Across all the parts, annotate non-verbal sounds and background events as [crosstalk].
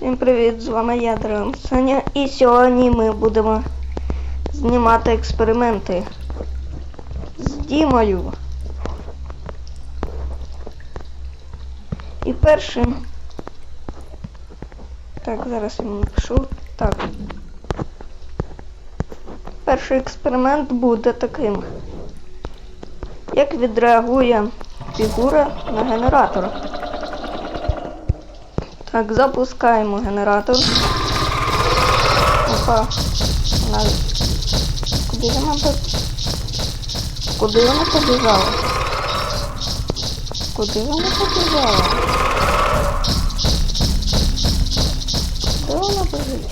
Всім привіт, з вами я, Дрон Саня, і сьогодні ми будемо знімати експерименти з Дімою. І першим. Так, зараз я напишу. Так. Перший експеримент буде таким. Як відреагує фігура на генератор? Так, запускаємо генератор. Опа. Вона... Куди вона. Куди вона побіжала? Куди вона побіжала? Де вона біжить?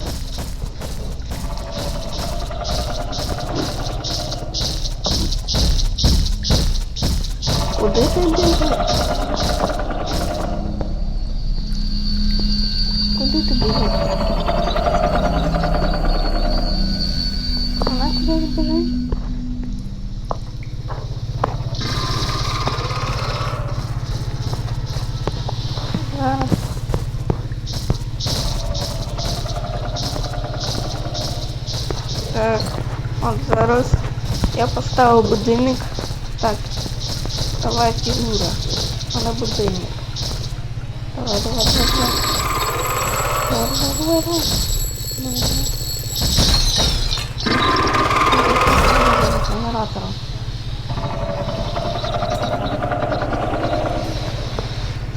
Куди ти біжиш? Куди ти біжиш? Вона кудись біжить? Зараз. Так, от зараз я поставив будильник. Так, давай фігура. Вона будильник. Давай, давай, давай. Давай, давай, давай. Давай. Генератором.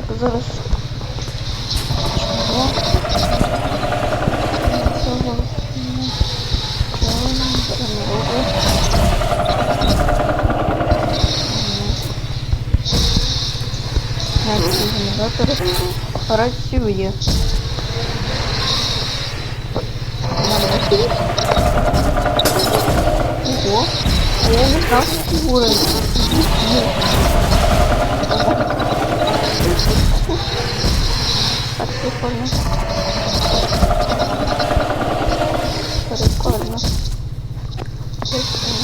Так, зараз. Чого? Чого? Чого це не робить? Значить, генератор працює. Ого, а я не знав, що фігура. Так, прикольно. Прикольно. Прикольно.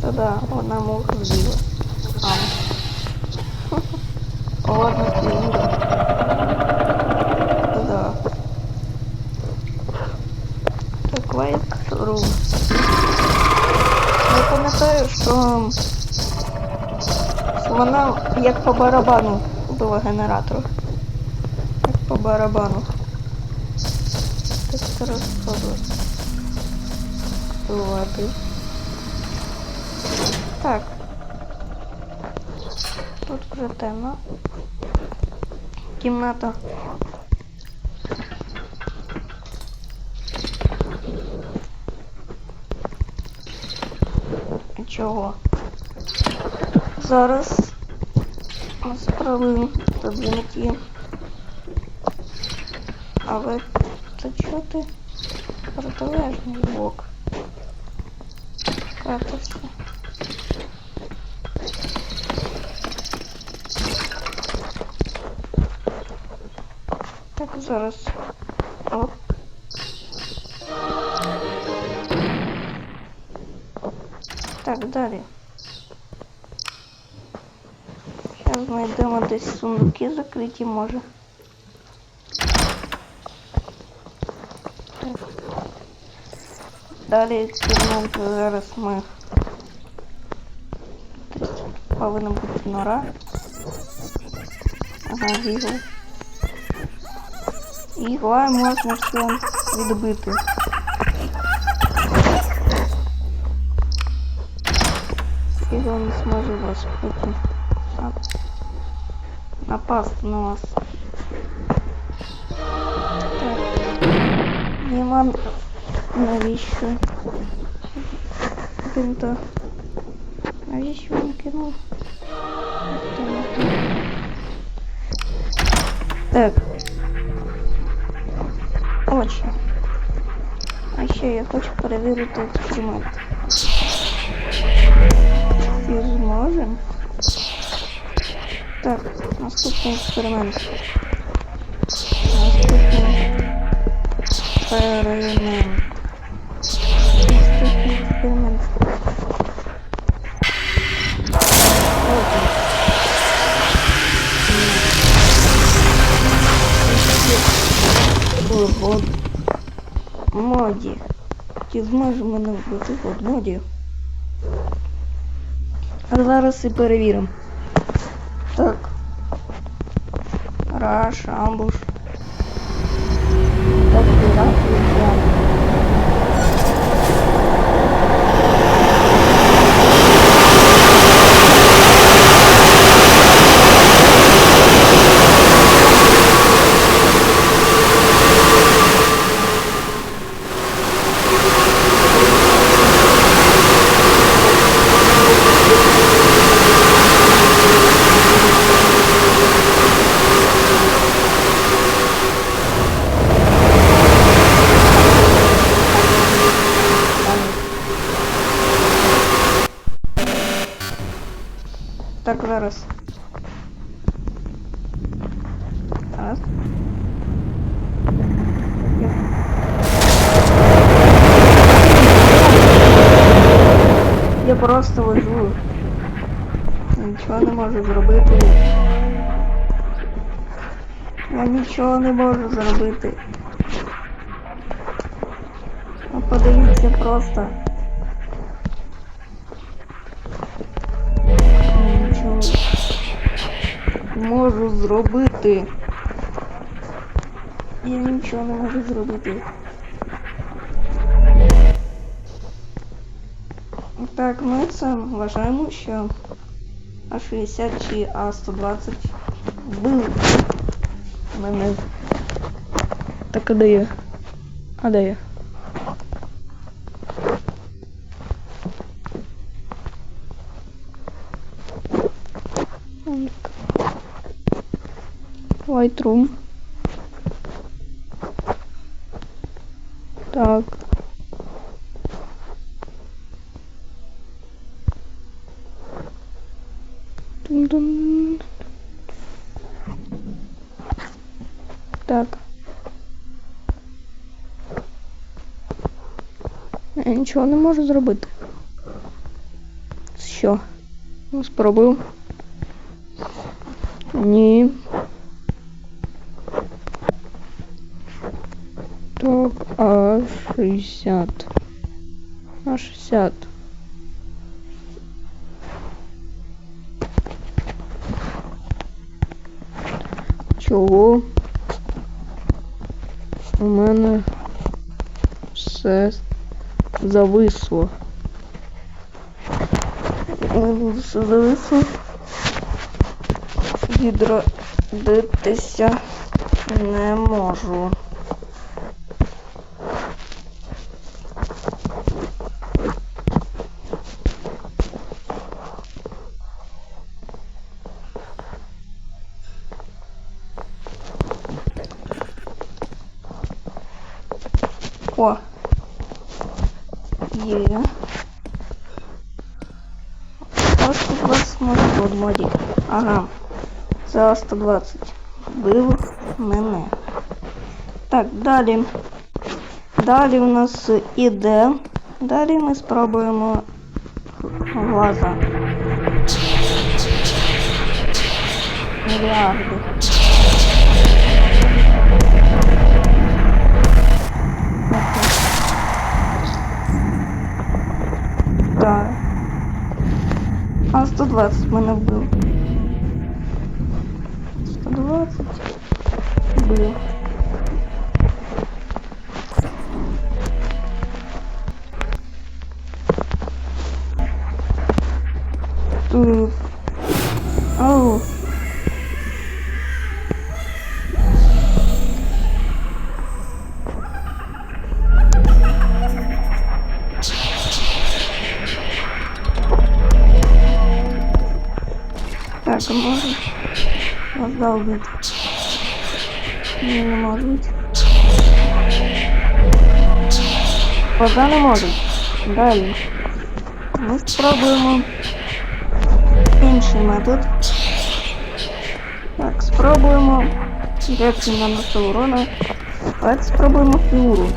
Та-да, вона муха з'їла. Ам. [laughs] Ладно, фігура. Да. Так, лайк ру. Я пам'ятаю, вона як по барабану була генератор. Як по барабану. Так зараз. Ладно. Так. Тут вже темно. Кімната. Чого? Зараз ми спробуємо задвинути. Але це чого ти протилежний бок? Катався. Так, зараз. Оп. Так, далі. Знайдемо десь сундуки закриті, може. Так. Далі експеримент зараз ми. Десь повинна бути нора. Ага, вігла. Ігла можна все відбити. Ігла не зможе вас на- напасти на вас. Так. Нема навіщо? Бинта. Навіщо він кинув? Так. Очі. А ще я хочу перевірити експеримент. І зможемо. Так, наступний експеримент. Наступний експеримент. Наступний експеримент. Окей. Ні. в моді. Чи зможе мене вбити в моді? А зараз і перевіримо. Так. Раш, амбуш. Так, пират, і два. Так, зараз. Раз. Я просто лежу. Нічого не можу зробити. Я нічого не можу зробити. А подивіться просто. Нічого не можу зробити. Я нічого не можу зробити. Так, ми це вважаємо, що А60 чи А120 вбили мене. Так, а де я? А де я? Lightroom. Так. Тун-тун. Так. Я нічого не можу зробити. Що? Ну, спробую. Ні. Так, а 60. А 60. Чого? У мене все зависло. Все зависло. Відродитися не можу. О. Є. А 120 може в моді. Ага. Це 120. Вбив мене. Так, далі. Далі у нас іде. Далі ми спробуємо глаза. Мільярди. А 120 мене вбив. 120 вбив. Тут. Так, а може вас долбить. Ні, не можуть. Пока не можуть. Далі. Ми спробуємо інший метод. Так, спробуємо. Як він наносив урона. Давайте спробуємо фігуру.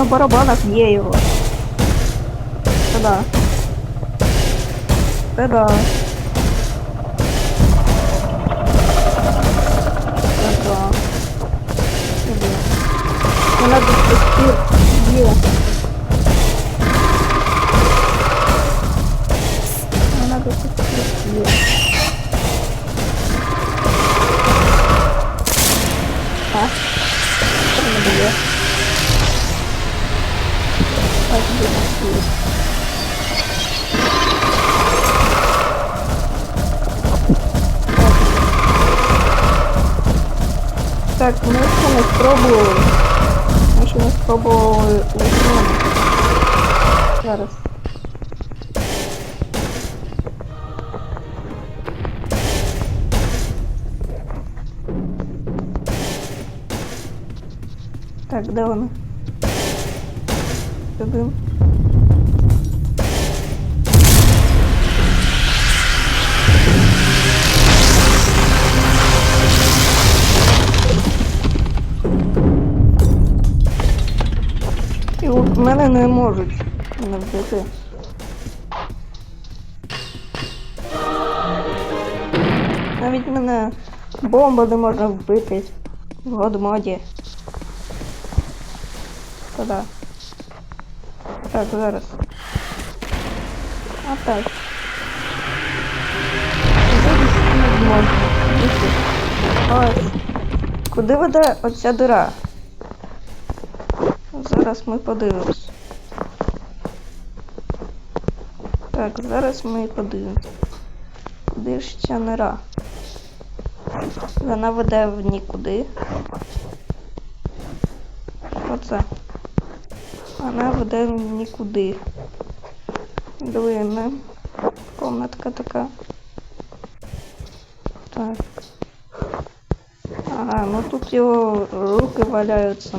На барабанах є його. Та-да. Та-да. Та-да. Так, ми ще не спробували. Ми ще не спробували лисину. Зараз. Так, де вони? Сюди. Мене не можуть не вбити. Навіть мене бомба не можна вбити в годмоді. Та-да. Так, зараз. А так. Ось. Куди веде оця дира? Зараз ми подивимось. Так, зараз ми подивимось. Куди ж ця? Вона веде в нікуди. Оце. Вона веде в нікуди. Дивина. Комнатка така. Так. Ага, ну тут його руки валяються.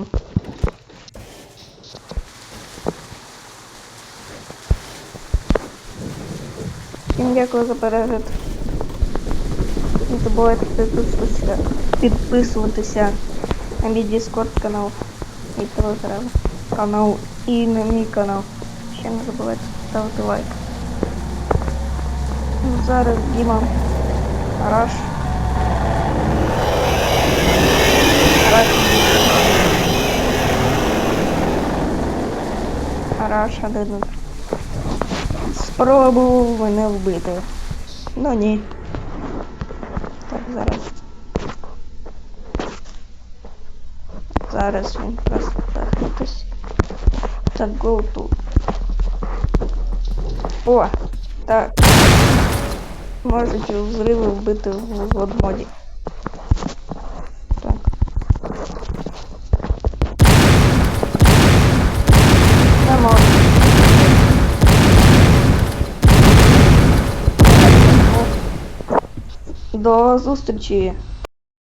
Всім дякую за перегляд. Не забувайте підписуватися, підписуватися на мій Discord канал, мій телеграм канал і на мій канал. Ще не забувайте ставити лайк. Ну, Зараз Діма. Араш. Араш один. Спробував мене вбити. Ну ні. Так, зараз. Зараз він просто так якось. Так, go to. О! Так. Можуть взриви вбити в годмоді. Так. Не можу. До зустрічі.